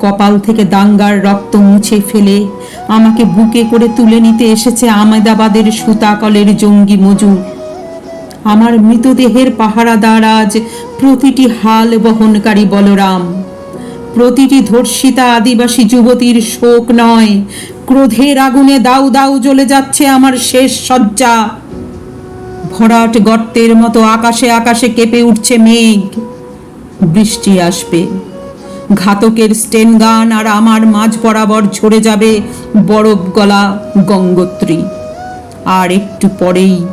কপাল থেকে দাঙ্গার রক্ত মুছে ফেলে। আমাকে বুকে করে তুলে নিতে এসেছে আমেদাবাদের সুতাকলের জঙ্গি মজুর আমার মৃতদেহের পাহারাদার আজ প্রতিটি হাল বহনকারী বলরাম। প্রতিটি ধর্ষিতা আদিবাসী যুবতীর শোক নয়। ক্রোধের আগুনে দাউ দাউ জ্বলে যাচ্ছে আমার শেষ শয্যা। ভরাট গর্তের মতো আকাশে আকাশে কেঁপে উঠছে মেঘ। বৃষ্টি আসবে। ঘাতকের স্টেন গান আর আমার মাঝ বরাবর ঝরে যাবে বরফ গলা গঙ্গোত্রী। আর একটু পরেই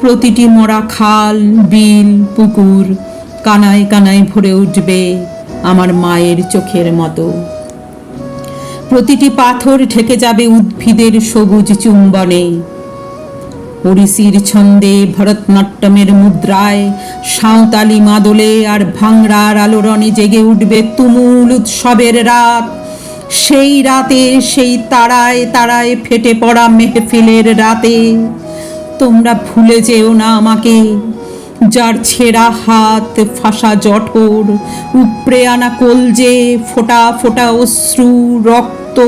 প্রতিটি মরা খাল, বিল, পুকুর কানায় কানায় ভরে উঠবে আমার মায়ের চোখের মতো। প্রতিটি পাথর ঢেকে যাবে উদ্ভিদের সবুজ চুম্বনে। ওড়িশির ছন্দে ভরতনাট্যমের মুদ্রায় সাঁওতালি মাদলে আর ভাংড়ার আলোড়নে জেগে উঠবে তুমুল উৎসবের রাত। সেই রাতে, সেই তারায় তারায় ফেটে পড়া মেহফিলের রাতে। তোমরা ভুলে যেও না আমাকে। যার ছেঁড়া হাত, ফাঁসা জঠর উপড়ে আনা কলজে ফোটা ফোটা অশ্রু, রক্ত,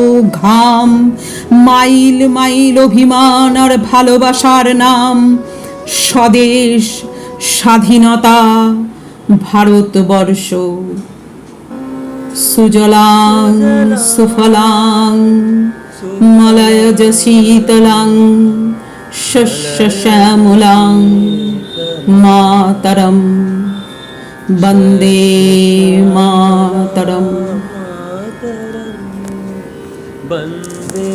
ঘাম, মাইল মাইল অভিমান আর ভালোবাসার নাম। স্বদেশ, স্বাধীনতা, ভারতবর্ষ। সুজলাং, সুফলাং, মলয়জ শীতলাং शश्यामूलां मातरं वन्दे मातरम्। मातरं वन्दे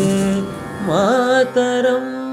मातरम्।